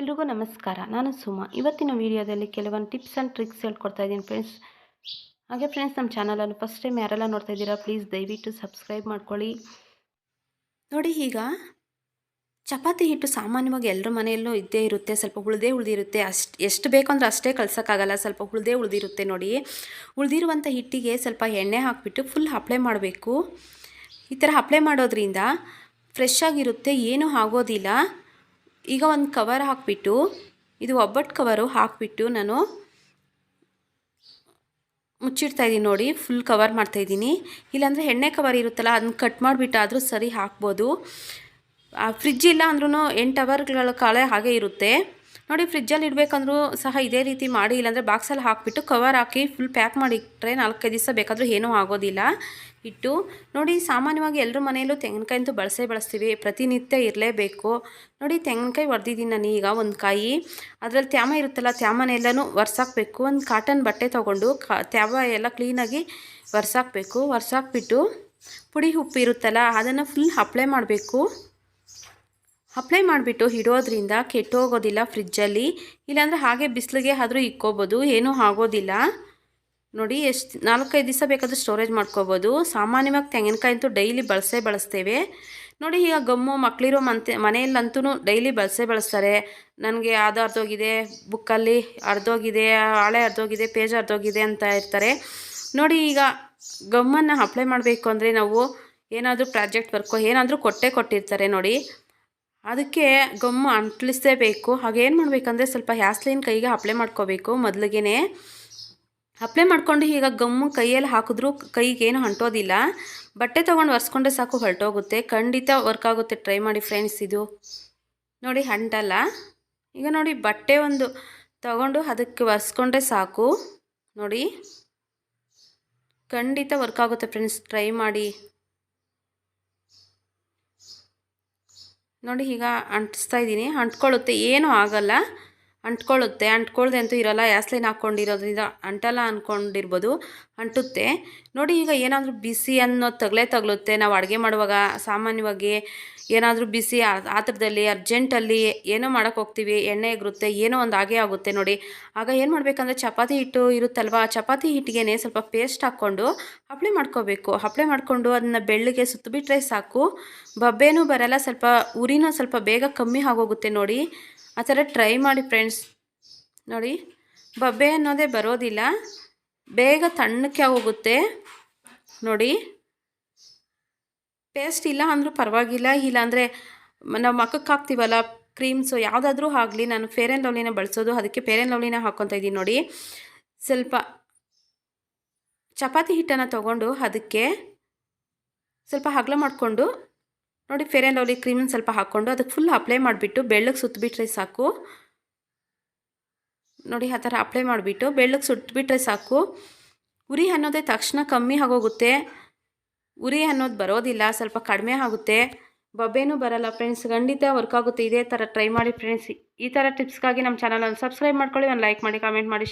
ಎಲ್ರಿಗೂ ನಮಸ್ಕಾರ. ನಾನು ಸುಮಾ. ಇವತ್ತಿನ ವಿಡಿಯೋದಲ್ಲಿ ಕೆಲವೊಂದು ಟಿಪ್ಸ್ ಆ್ಯಂಡ್ ಟ್ರಿಕ್ಸ್ ಹೇಳ್ಕೊಡ್ತಾ ಇದ್ದೀನಿ ಫ್ರೆಂಡ್ಸ್ ಹಾಗೆ ಫ್ರೆಂಡ್ಸ್ ನಮ್ಮ ಚಾನಲನ್ನು ಫಸ್ಟ್ ಟೈಮ್ ಯಾರೆಲ್ಲ ನೋಡ್ತಾ ಇದ್ದೀರಾ ಪ್ಲೀಸ್ ದಯವಿಟ್ಟು ಸಬ್ಸ್ಕ್ರೈಬ್ ಮಾಡ್ಕೊಳ್ಳಿ. ನೋಡಿ ಈಗ, ಚಪಾತಿ ಹಿಟ್ಟು ಸಾಮಾನ್ಯವಾಗಿ ಎಲ್ಲರ ಮನೆಯಲ್ಲೂ ಇದ್ದೇ ಇರುತ್ತೆ, ಸ್ವಲ್ಪ ಉಳಿದೇ ಉಳಿದಿರುತ್ತೆ. ಅಷ್ಟು, ಎಷ್ಟು ಬೇಕು ಅಂದ್ರೆ ಅಷ್ಟೇ ಕಳ್ಸೋಕ್ಕಾಗಲ್ಲ, ಸ್ವಲ್ಪ ಉಳಿದೇ ಉಳಿದಿರುತ್ತೆ ನೋಡಿ. ಉಳಿದಿರುವಂಥ ಹಿಟ್ಟಿಗೆ ಸ್ವಲ್ಪ ಎಣ್ಣೆ ಹಾಕಿಬಿಟ್ಟು ಫುಲ್ ಅಪ್ಲೈ ಮಾಡಬೇಕು. ಈ ಥರ ಅಪ್ಲೈ ಮಾಡೋದ್ರಿಂದ ಫ್ರೆಶ್ ಆಗಿರುತ್ತೆ, ಏನೂ ಆಗೋದಿಲ್ಲ. ಈಗ ಒಂದು ಕವರ್ ಹಾಕಿಬಿಟ್ಟು, ಇದು ಒಬ್ಬಟ್ಟು ಕವರು ಹಾಕಿಬಿಟ್ಟು ನಾನು ಮುಚ್ಚಿಡ್ತಾ ಇದ್ದೀನಿ ನೋಡಿ ಫುಲ್ ಕವರ್ ಮಾಡ್ತಾಯಿದ್ದೀನಿ ಇಲ್ಲಾಂದರೆ ಎಣ್ಣೆ ಕವರ್ ಇರುತ್ತಲ್ಲ ಅದನ್ನ ಕಟ್ ಮಾಡಿಬಿಟ್ಟು ಆದರೂ ಸರಿ ಹಾಕ್ಬೋದು. ಫ್ರಿಜ್ ಇಲ್ಲ ಅಂದ್ರೂ ಎಂಟು ಅವರ್ಗಳ ಕಾಲ ಹಾಗೆ ಇರುತ್ತೆ. ನೋಡಿ ಫ್ರಿಜ್ಜಲ್ಲಿ ಇಡಬೇಕಂದ್ರೂ ಸಹ ಇದೇ ರೀತಿ ಮಾಡಿ, ಇಲ್ಲಾಂದರೆ ಬಾಕ್ಸಲ್ಲಿ ಹಾಕಿಬಿಟ್ಟು ಕವರ್ ಹಾಕಿ ಫುಲ್ ಪ್ಯಾಕ್ ಮಾಡಿಟ್ಟರೆ ನಾಲ್ಕೈದು ದಿವಸ ಬೇಕಾದರೂ ಏನೂ ಆಗೋದಿಲ್ಲ. ಇಟ್ಟು ನೋಡಿ, ಸಾಮಾನ್ಯವಾಗಿ ಎಲ್ಲರ ಮನೆಯಲ್ಲೂ ತೆಂಗಿನಕಾಯಿ ಅಂತೂ ಬಳಸೇ ಬಳಸ್ತೀವಿ, ಪ್ರತಿನಿತ್ಯ ಇರಲೇಬೇಕು. ನೋಡಿ, ತೆಂಗಿನಕಾಯಿ ಹೊಡೆದಿದ್ದೀನಿ ನಾನು ಈಗ ಒಂದು ಕಾಯಿ. ಅದರಲ್ಲಿ ತ್ಯಾಮ ಇರುತ್ತಲ್ಲ, ತ್ಯಾಮನೆಲ್ಲನೂ ಒರ್ಸಾಕಬೇಕು. ಒಂದು ಕಾಟನ್ ಬಟ್ಟೆ ತೊಗೊಂಡು ಕಾ ತ್ಯಾವ ಎಲ್ಲ ಕ್ಲೀನಾಗಿ ಒರ್ಸಾಕಬೇಕು. ಒರ್ಸಾಕ್ಬಿಟ್ಟು ಪುಡಿ ಉಪ್ಪು ಇರುತ್ತಲ್ಲ, ಅದನ್ನು ಫುಲ್ ಅಪ್ಲೈ ಮಾಡಬೇಕು. ಅಪ್ಲೈ ಮಾಡಿಬಿಟ್ಟು ಇಡೋದ್ರಿಂದ ಕೆಟ್ಟೋಗೋದಿಲ್ಲ ಫ್ರಿಜ್ಜಲ್ಲಿ. ಇಲ್ಲಾಂದರೆ ಹಾಗೆ ಬಿಸಿಲಿಗೆ ಆದರೂ ಇಕ್ಕೋಬೋದು, ಏನೂ ಆಗೋದಿಲ್ಲ. ನೋಡಿ, ಎಷ್ಟು, ನಾಲ್ಕೈದು ದಿವಸ ಬೇಕಾದರೂ ಸ್ಟೋರೇಜ್ ಮಾಡ್ಕೋಬೋದು. ಸಾಮಾನ್ಯವಾಗಿ ತೆಂಗಿನಕಾಯಿ ಅಂತೂ ಡೈಲಿ ಬಳಸೇ ಬಳಸ್ತೇವೆ. ನೋಡಿ, ಈಗ ಗಮ್ಮು ಮಕ್ಕಳಿರೋ ಮಂತೆ, ಮನೆಯಲ್ಲಂತೂ ಡೈಲಿ ಬಳಸೇ ಬಳಸ್ತಾರೆ. ನನಗೆ ಅದು ಅರ್ಧೋಗಿದೆ, ಬುಕ್ಕಲ್ಲಿ ಅರ್ಧೋಗಿದೆ, ಹಾಳೆ ಅರ್ಧೋಗಿದೆ, ಪೇಜ್ ಅರ್ಧೋಗಿದೆ ಅಂತ ಇರ್ತಾರೆ. ನೋಡಿ, ಈಗ ಗಮ್ಮನ್ನು ಅಪ್ಲೈ ಮಾಡಬೇಕು ಅಂದರೆ ನಾವು ಏನಾದರೂ ಪ್ರಾಜೆಕ್ಟ್ ವರ್ಕೋ, ಏನಾದರೂ ಕೊಟ್ಟೆ ಕೊಟ್ಟಿರ್ತಾರೆ ನೋಡಿ. ಅದಕ್ಕೆ ಗಮ್ಮು ಅಂಟಿಸಲೇಬೇಕು ಹಾಗೇನು ಮಾಡಬೇಕಂದ್ರೆ ಸ್ವಲ್ಪ ಹ್ಯಾಸ್ಲಿನ್ ಕೈಗೆ ಅಪ್ಲೈ ಮಾಡ್ಕೋಬೇಕು. ಮೊದಲಿಗೆ ಅಪ್ಲೈ ಮಾಡಿಕೊಂಡು ಈಗ ಗಮ್ಮು ಕೈಯಲ್ಲಿ ಹಾಕಿದ್ರೂ ಏನು ಅಂಟೋದಿಲ್ಲ. ಬಟ್ಟೆ ತೊಗೊಂಡು ಒರೆಸ್ಕೊಂಡ್ರೆ ಸಾಕು, ಹೊರಟೋಗುತ್ತೆ. ಖಂಡಿತ ವರ್ಕ್ ಆಗುತ್ತೆ. ಟ್ರೈ ಮಾಡಿ ಫ್ರೆಂಡ್ಸ್ ಇದು. ನೋಡಿ ಅಂಟಲ್ಲ ಈಗ ನೋಡಿ, ಬಟ್ಟೆ ಒಂದು ತಗೊಂಡು ಅದಕ್ಕೆ ಒರೆಸ್ಕೊಂಡ್ರೆ ಸಾಕು. ನೋಡಿ, ಖಂಡಿತ ವರ್ಕ್ ಆಗುತ್ತೆ ಫ್ರೆಂಡ್ಸ್ ಟ್ರೈ ಮಾಡಿ. ನೋಡಿ ಈಗ ಅಂಟಿಸ್ತಾ ಇದ್ದೀನಿ. ಅಂಟ್ಕೊಳ್ಳುತ್ತೆ ಏನೂ ಆಗಲ್ಲ. ಅಂಟ್ಕೊಳ್ಳುತ್ತೆ. ಅಂಟ್ಕೊಳ್ದೆ ಅಂತೂ ಇರೋಲ್ಲ. ಯಾಸ್ಲೈನ್ ಹಾಕ್ಕೊಂಡಿರೋದ್ರಿಂದ ಅಂಟಲ್ಲ ಅಂದ್ಕೊಂಡಿರ್ಬೋದು ಅಂಟುತ್ತೆ. ನೋಡಿ ಈಗ ಏನಾದರೂ ಬಿಸಿ ಅನ್ನೋದು ತಗಲೇ ತಗಲುತ್ತೆ. ನಾವು ಅಡುಗೆ ಮಾಡುವಾಗ ಸಾಮಾನ್ಯವಾಗಿ ಏನಾದರೂ ಬಿಸಿ ಆ ಥರದಲ್ಲಿ ಅರ್ಜೆಂಟಲ್ಲಿ ಏನೋ ಮಾಡೋಕೆ ಹೋಗ್ತೀವಿ. ಎಣ್ಣೆ ಎಗರುತ್ತೆ. ಏನೋ ಒಂದು ಹಾಗೆ ಆಗುತ್ತೆ ನೋಡಿ. ಆಗ ಏನು ಮಾಡಬೇಕಂದ್ರೆ ಚಪಾತಿ ಹಿಟ್ಟು ಇರುತ್ತಲ್ವ? ಚಪಾತಿ ಹಿಟ್ಟಿಗೆ ಸ್ವಲ್ಪ ಪೇಸ್ಟ್ ಹಾಕ್ಕೊಂಡು ಹಪ್ಳೆ ಮಾಡ್ಕೋಬೇಕು. ಹಪ್ಳೆ ಮಾಡಿಕೊಂಡು ಅದನ್ನ ಬೆಳ್ಳಿಗೆ ಸುತ್ತಬಿಟ್ರೆ ಸಾಕು. ಬಬ್ಬೆನೂ ಬರಲ್ಲ. ಸ್ವಲ್ಪ, ಉರಿನೂ ಸ್ವಲ್ಪ ಬೇಗ ಕಮ್ಮಿ ಆಗೋಗುತ್ತೆ ನೋಡಿ. ಆ ಥರ ಟ್ರೈ ಮಾಡಿ ಫ್ರೆಂಡ್ಸ್ ನೋಡಿ, ಬಬ್ಬೆ ಅನ್ನೋದೇ ಬರೋದಿಲ್ಲ. ಬೇಗ ತಣ್ಣಕ್ಕೆ ಹೋಗುತ್ತೆ. ನೋಡಿ ಪೇಸ್ಟ್ ಇಲ್ಲ ಅಂದರೂ ಪರವಾಗಿಲ್ಲ. ಇಲ್ಲಾಂದರೆ ನಾವು ಮಕ್ಕಕ್ಕೆ ಹಾಕ್ತೀವಲ್ಲ ಕ್ರೀಮ್ಸು ಯಾವುದಾದ್ರೂ ಆಗಲಿ, ನಾನು ಫೇರ್ ಆ್ಯಂಡ್ ಲವ್ಲಿನ ಬಳಸೋದು, ಅದಕ್ಕೆ ಫೇರ್ ಆ್ಯಂಡ್ ಲವ್ಲಿನ ಹಾಕ್ಕೊತಾ ಇದ್ದೀನಿ. ನೋಡಿ, ಸ್ವಲ್ಪ ಚಪಾತಿ ಹಿಟ್ಟನ್ನು ತಗೊಂಡು ಅದಕ್ಕೆ ಸ್ವಲ್ಪ ಹಗ್ಲ ಮಾಡಿಕೊಂಡು ನೋಡಿ ಫೇರ್ ಆ್ಯಂಡ್ ಲವ್ಲಿ ಕ್ರೀಮನ್ನು ಸ್ವಲ್ಪ ಹಾಕ್ಕೊಂಡು ಅದಕ್ಕೆ ಫುಲ್ ಅಪ್ಲೈ ಮಾಡಿಬಿಟ್ಟು ಬೆಳ್ಳಗೆ ಸುತ್ತಬಿಟ್ರೆ ಸಾಕು. ನೋಡಿ ಆ ಥರ ಅಪ್ಲೈ ಮಾಡಿಬಿಟ್ಟು ಬೆಳ್ಳಗೆ ಸುಟ್ಟಬಿಟ್ರೆ ಸಾಕು. ಉರಿ ಅನ್ನೋದೇ ತಕ್ಷಣ ಕಮ್ಮಿ ಆಗೋಗುತ್ತೆ. ಉರಿ ಅನ್ನೋದು ಬರೋದಿಲ್ಲ, ಸ್ವಲ್ಪ ಕಡಿಮೆ ಆಗುತ್ತೆ. ಬಬ್ಬೇನೂ ಬರಲ್ಲ ಫ್ರೆಂಡ್ಸ್ ಖಂಡಿತ ವರ್ಕ್ ಆಗುತ್ತೆ. ಇದೇ ಥರ ಟ್ರೈ ಮಾಡಿ ಫ್ರೆಂಡ್ಸ್ ಈ ಥರ ಟಿಪ್ಸ್ಗಾಗಿ ನಮ್ಮ ಚಾನಲನ್ನು ಸಬ್ಸ್ಕ್ರೈಬ್ ಮಾಡ್ಕೊಳ್ಳಿ, ಒಂದು ಲೈಕ್ ಮಾಡಿ ಕಾಮೆಂಟ್ ಮಾಡಿ